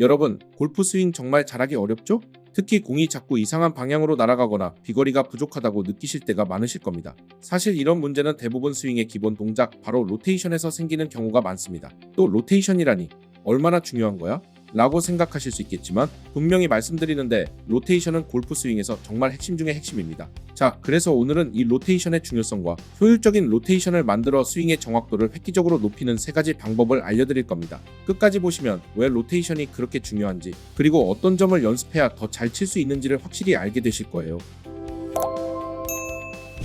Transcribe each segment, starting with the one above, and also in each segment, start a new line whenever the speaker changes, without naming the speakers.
여러분, 골프 스윙 정말 잘하기 어렵죠? 특히 공이 자꾸 이상한 방향으로 날아가거나 비거리가 부족하다고 느끼실 때가 많으실 겁니다. 사실 이런 문제는 대부분 스윙의 기본 동작, 바로 로테이션에서 생기는 경우가 많습니다. 또 로테이션이라니 얼마나 중요한 거야? 라고 생각하실 수 있겠지만 분명히 말씀드리는데 로테이션은 골프 스윙에서 정말 핵심 중의 핵심입니다. 자, 그래서 오늘은 이 로테이션의 중요성과 효율적인 로테이션을 만들어 스윙의 정확도를 획기적으로 높이는 세 가지 방법을 알려드릴 겁니다. 끝까지 보시면 왜 로테이션이 그렇게 중요한지 그리고 어떤 점을 연습해야 더 잘 칠 수 있는지를 확실히 알게 되실 거예요.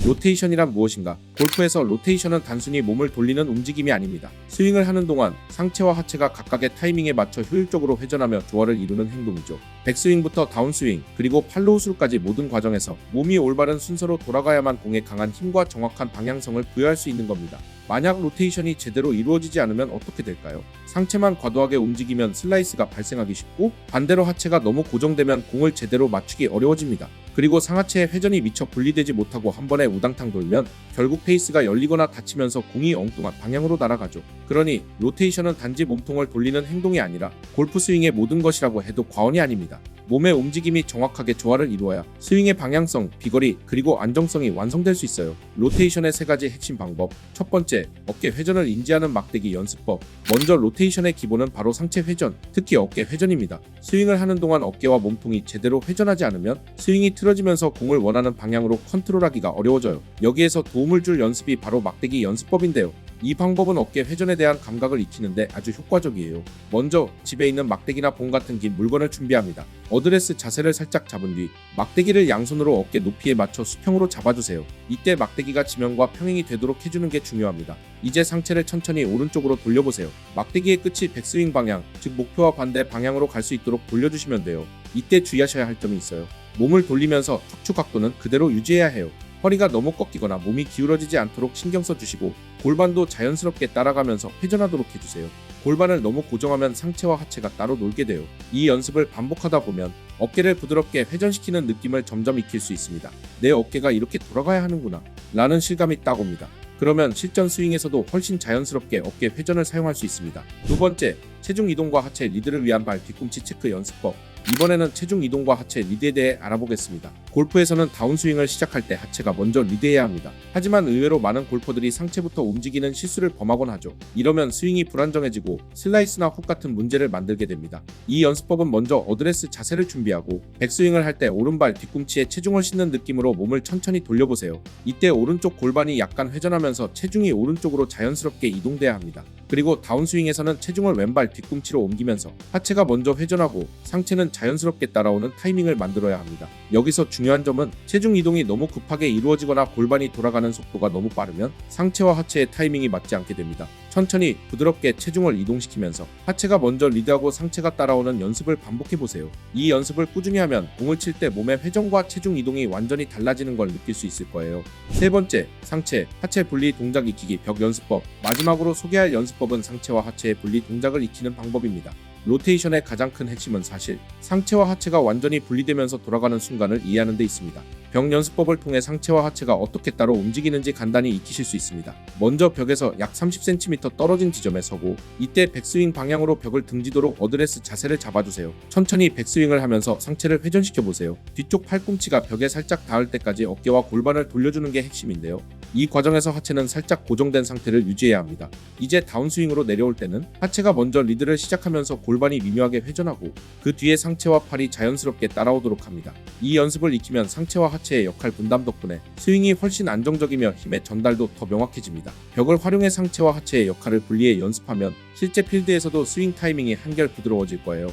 로테이션이란 무엇인가? 골프에서 로테이션은 단순히 몸을 돌리는 움직임이 아닙니다. 스윙을 하는 동안 상체와 하체가 각각의 타이밍에 맞춰 효율적으로 회전하며 조화를 이루는 행동이죠. 백스윙부터 다운스윙, 그리고 팔로 우술까지 모든 과정에서 몸이 올바른 순서로 돌아가야만 공에 강한 힘과 정확한 방향성을 부여할 수 있는 겁니다. 만약 로테이션이 제대로 이루어지지 않으면 어떻게 될까요? 상체만 과도하게 움직이면 슬라이스가 발생하기 쉽고 반대로 하체가 너무 고정되면 공을 제대로 맞추기 어려워집니다. 그리고 상하체의 회전이 미처 분리되지 못하고 한 번에 우당탕 돌면 결국 페이스가 열리거나 닫히면서 공이 엉뚱한 방향으로 날아가죠. 그러니 로테이션은 단지 몸통을 돌리는 행동이 아니라 골프 스윙의 모든 것이라고 해도 과언이 아닙니다. 몸의 움직임이 정확하게 조화를 이루어야 스윙의 방향성, 비거리, 그리고 안정성이 완성될 수 있어요. 로테이션의 세 가지 핵심 방법. 첫 번째, 어깨 회전을 인지하는 막대기 연습법. 먼저 로테이션의 기본은 바로 상체 회전, 특히 어깨 회전입니다. 스윙을 하는 동안 어깨와 몸통이 제대로 회전하지 않으면 스윙이 틀어지면서 공을 원하는 방향으로 컨트롤하기가 어려워져요. 여기에서 도움을 줄 연습이 바로 막대기 연습법인데요. 이 방법은 어깨 회전에 대한 감각을 익히는데 아주 효과적이에요. 먼저 집에 있는 막대기나 봉 같은 긴 물건을 준비합니다. 어드레스 자세를 살짝 잡은 뒤 막대기를 양손으로 어깨 높이에 맞춰 수평으로 잡아주세요. 이때 막대기가 지면과 평행이 되도록 해주는 게 중요합니다. 이제 상체를 천천히 오른쪽으로 돌려보세요. 막대기의 끝이 백스윙 방향, 즉 목표와 반대 방향으로 갈 수 있도록 돌려주시면 돼요. 이때 주의하셔야 할 점이 있어요. 몸을 돌리면서 척추 각도는 그대로 유지해야 해요. 허리가 너무 꺾이거나 몸이 기울어지지 않도록 신경 써주시고 골반도 자연스럽게 따라가면서 회전하도록 해주세요. 골반을 너무 고정하면 상체와 하체가 따로 놀게 돼요. 이 연습을 반복하다 보면 어깨를 부드럽게 회전시키는 느낌을 점점 익힐 수 있습니다. 내 어깨가 이렇게 돌아가야 하는구나 라는 실감이 딱 옵니다. 그러면 실전 스윙에서도 훨씬 자연스럽게 어깨 회전을 사용할 수 있습니다. 두 번째, 체중 이동과 하체 리드를 위한 발 뒤꿈치 체크 연습법. 이번에는 체중 이동과 하체 리드에 대해 알아보겠습니다. 골프에서는 다운스윙을 시작할 때 하체가 먼저 리드해야 합니다. 하지만 의외로 많은 골퍼들이 상체부터 움직이는 실수를 범하곤 하죠. 이러면 스윙이 불안정해지고 슬라이스나 훅 같은 문제를 만들게 됩니다. 이 연습법은 먼저 어드레스 자세를 준비하고 백스윙을 할 때 오른발 뒤꿈치에 체중을 싣는 느낌으로 몸을 천천히 돌려보세요. 이때 오른쪽 골반이 약간 회전하면서 체중이 오른쪽으로 자연스럽게 이동돼야 합니다. 그리고 다운스윙에서는 체중을 왼발 뒤꿈치로 옮기면서 하체가 먼저 회전하고 상체는 자연스럽게 따라오는 타이밍을 만들어야 합니다. 여기서 중요한 점은 체중 이동이 너무 급하게 이루어지거나 골반이 돌아가는 속도가 너무 빠르면 상체와 하체의 타이밍이 맞지 않게 됩니다. 천천히 부드럽게 체중을 이동시키면서 하체가 먼저 리드하고 상체가 따라오는 연습을 반복해 보세요. 이 연습을 꾸준히 하면 공을 칠 때 몸의 회전과 체중 이동이 완전히 달라지는 걸 느낄 수 있을 거예요. 세 번째, 상체, 하체 분리 동작 익히기 벽 연습법. 마지막으로 소개할 연습법은 상체와 하체의 분리 동작을 익히는 방법입니다. 로테이션의 가장 큰 핵심은 사실 상체와 하체가 완전히 분리되면서 돌아가는 순간을 이해하는 데 있습니다. 벽 연습법을 통해 상체와 하체가 어떻게 따로 움직이는지 간단히 익히실 수 있습니다. 먼저 벽에서 약 30cm 떨어진 지점에 서고 이때 백스윙 방향으로 벽을 등지도록 어드레스 자세를 잡아주세요. 천천히 백스윙을 하면서 상체를 회전시켜 보세요. 뒤쪽 팔꿈치가 벽에 살짝 닿을 때까지 어깨와 골반을 돌려주는 게 핵심인데요. 이 과정에서 하체는 살짝 고정된 상태를 유지해야 합니다. 이제 다운스윙으로 내려올 때는 하체가 먼저 리드를 시작하면서 골반이 미묘하게 회전하고 그 뒤에 상체와 팔이 자연스럽게 따라오도록 합니다. 이 연습을 익히면 상체와 하체의 역할 분담 덕분에 스윙이 훨씬 안정적이며 힘의 전달도 더 명확해집니다. 벽을 활용해 상체와 하체의 역할을 분리해 연습하면 실제 필드에서도 스윙 타이밍이 한결 부드러워질 거예요.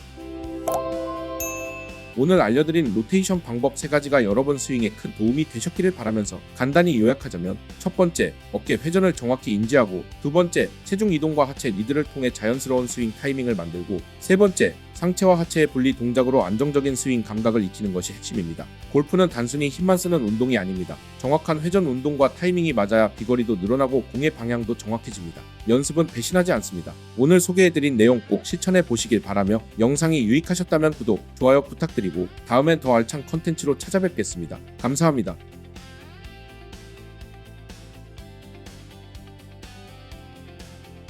오늘 알려드린 로테이션 방법 3가지가 여러분 스윙에 큰 도움이 되셨기를 바라면서 간단히 요약하자면 첫 번째, 어깨 회전을 정확히 인지하고 두 번째, 체중 이동과 하체 리드를 통해 자연스러운 스윙 타이밍을 만들고 세 번째, 상체와 하체의 분리 동작으로 안정적인 스윙 감각을 익히는 것이 핵심입니다. 골프는 단순히 힘만 쓰는 운동이 아닙니다. 정확한 회전 운동과 타이밍이 맞아야 비거리도 늘어나고 공의 방향도 정확해집니다. 연습은 배신하지 않습니다. 오늘 소개해드린 내용 꼭 실천해 보시길 바라며 영상이 유익하셨다면 구독, 좋아요 부탁드리고 다음엔 더 알찬 컨텐츠로 찾아뵙겠습니다. 감사합니다.